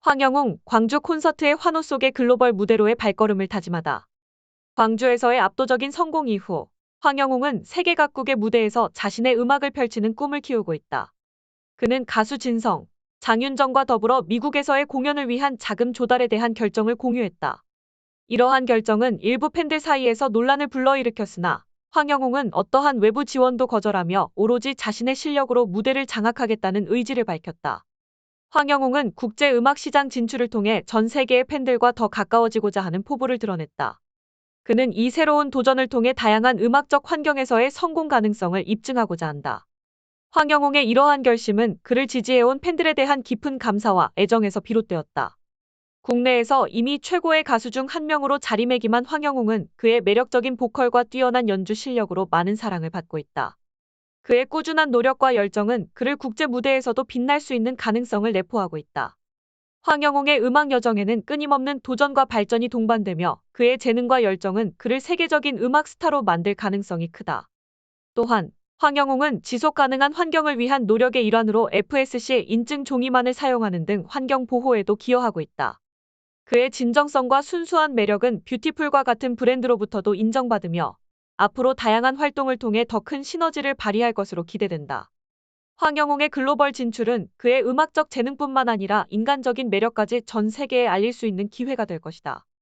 황영웅, 광주 콘서트의 환호 속에 글로벌 무대로의 발걸음을 다짐하다. 광주에서의 압도적인 성공 이후 황영웅은 세계 각국의 무대에서 자신의 음악을 펼치는 꿈을 키우고 있다. 그는 가수 진성, 장윤정과 더불어 미국에서의 공연을 위한 자금 조달에 대한 결정을 공유했다. 이러한 결정은 일부 팬들 사이에서 논란을 불러일으켰으나 황영웅은 어떠한 외부 지원도 거절하며 오로지 자신의 실력으로 무대를 장악하겠다는 의지를 밝혔다. 황영웅은 국제 음악 시장 진출을 통해 전 세계의 팬들과 더 가까워지고자 하는 포부를 드러냈다. 그는 이 새로운 도전을 통해 다양한 음악적 환경에서의 성공 가능성을 입증하고자 한다. 황영웅의 이러한 결심은 그를 지지해온 팬들에 대한 깊은 감사와 애정에서 비롯되었다. 국내에서 이미 최고의 가수 중 한 명으로 자리매김한 황영웅은 그의 매력적인 보컬과 뛰어난 연주 실력으로 많은 사랑을 받고 있다. 그의 꾸준한 노력과 열정은 그를 국제 무대에서도 빛날 수 있는 가능성을 내포하고 있다. 황영웅의 음악 여정에는 끊임없는 도전과 발전이 동반되며 그의 재능과 열정은 그를 세계적인 음악 스타로 만들 가능성이 크다. 또한 황영웅은 지속 가능한 환경을 위한 노력의 일환으로 FSC 인증 종이만을 사용하는 등 환경 보호에도 기여하고 있다. 그의 진정성과 순수한 매력은 뷰티풀과 같은 브랜드로부터도 인정받으며 앞으로 다양한 활동을 통해 더 큰 시너지를 발휘할 것으로 기대된다. 황영웅의 글로벌 진출은 그의 음악적 재능뿐만 아니라 인간적인 매력까지 전 세계에 알릴 수 있는 기회가 될 것이다.